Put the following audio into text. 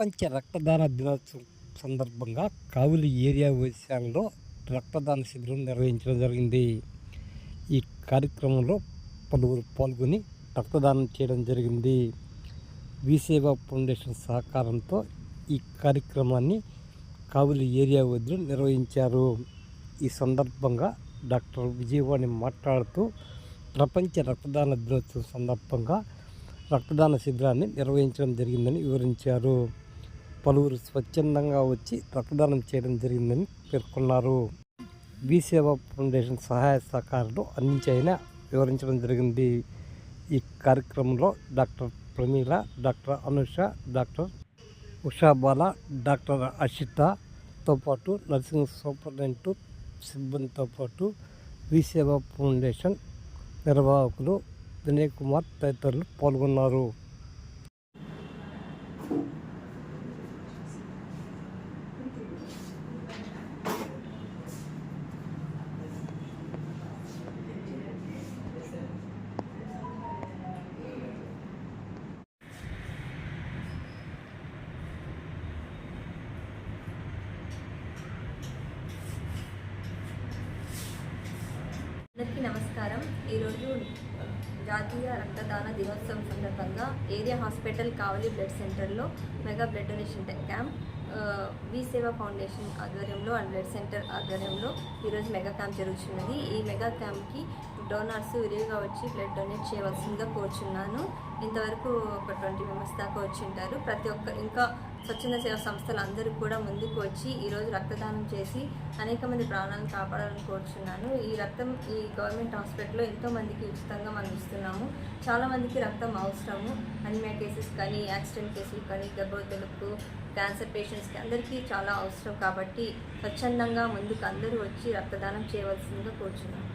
ప్రపంచ రక్తదాన దినోత్సవం సందర్భంగా కావులి ఏరియా విషయంలో రక్తదాన శిబిరం నిర్వహించడం జరిగింది. ఈ కార్యక్రమంలో పలువురు పాల్గొని రక్తదానం చేయడం జరిగింది. విసేవా ఫౌండేషన్ సహకారంతో ఈ కార్యక్రమాన్ని కావులి ఏరియా వద్దు నిర్వహించారు. ఈ సందర్భంగా డాక్టర్ విజయవాణి మాట్లాడుతూ ప్రపంచ రక్తదాన దినోత్సవం సందర్భంగా రక్తదాన శిబిరాన్ని నిర్వహించడం జరిగిందని వివరించారు. పలువురు స్వచ్ఛందంగా వచ్చి రక్తదానం చేయడం జరిగిందని పేర్కొన్నారు. బీసేవా ఫౌండేషన్ సహాయ సహకారాలు అందించాయని వివరించడం జరిగింది. ఈ కార్యక్రమంలో doctor Pramila doctor Anusha doctor Ushabala doctor అషితతో పాటు నర్సింగ్ సూపరింటెండెంట్ సిబ్బందితో పాటు విసేవా ఫౌండేషన్ నిర్వాహకులు వినయ్ కుమార్ తదితరులు పాల్గొన్నారు. అందరికీ నమస్కారం. ఈరోజు జాతీయ రక్తదాన దినోత్సవం సందర్భంగా ఏరియా హాస్పిటల్ కావలి బ్లడ్ సెంటర్లో మెగా బ్లడ్ డొనేషన్ క్యాంప్ ఆ, వి సేవా ఫౌండేషన్ ఆధ్వర్యంలో అండ్ బ్లడ్ సెంటర్ ఆధ్వర్యంలో ఈరోజు మెగా క్యాంప్ జరుగుతున్నది. ఈ మెగా క్యాంప్కి డోనర్స్ విరివిగా వచ్చి బ్లడ్ డొనేట్ చేయవలసిందిగా కోరుచున్నాను. ఇంతవరకు ఒక ట్వంటీ మెంబర్స్ దాకా వచ్చి ఉంటారు. ప్రతి ఒక్క ఇంకా స్వచ్ఛంద సేవ సంస్థలు అందరూ కూడా ముందుకు వచ్చి ఈరోజు రక్తదానం చేసి అనేక మంది ప్రాణాలను కాపాడాలని కోరుచున్నాను. ఈ రక్తం ఈ గవర్నమెంట్ హాస్పిటల్లో ఎంతోమందికి ఉచితంగా మనం ఇస్తున్నాము చాలామందికి రక్తం అవసరము. అనిమియా కేసెస్ కానీ యాక్సిడెంట్ కేసులు కానీ గర్భవతులకు క్యాన్సర్ పేషెంట్స్కి అందరికీ చాలా అవసరం కాబట్టి స్వచ్ఛందంగా ముందుకు అందరూ వచ్చి రక్తదానం చేయవలసిందిగా కోరుచున్నాను.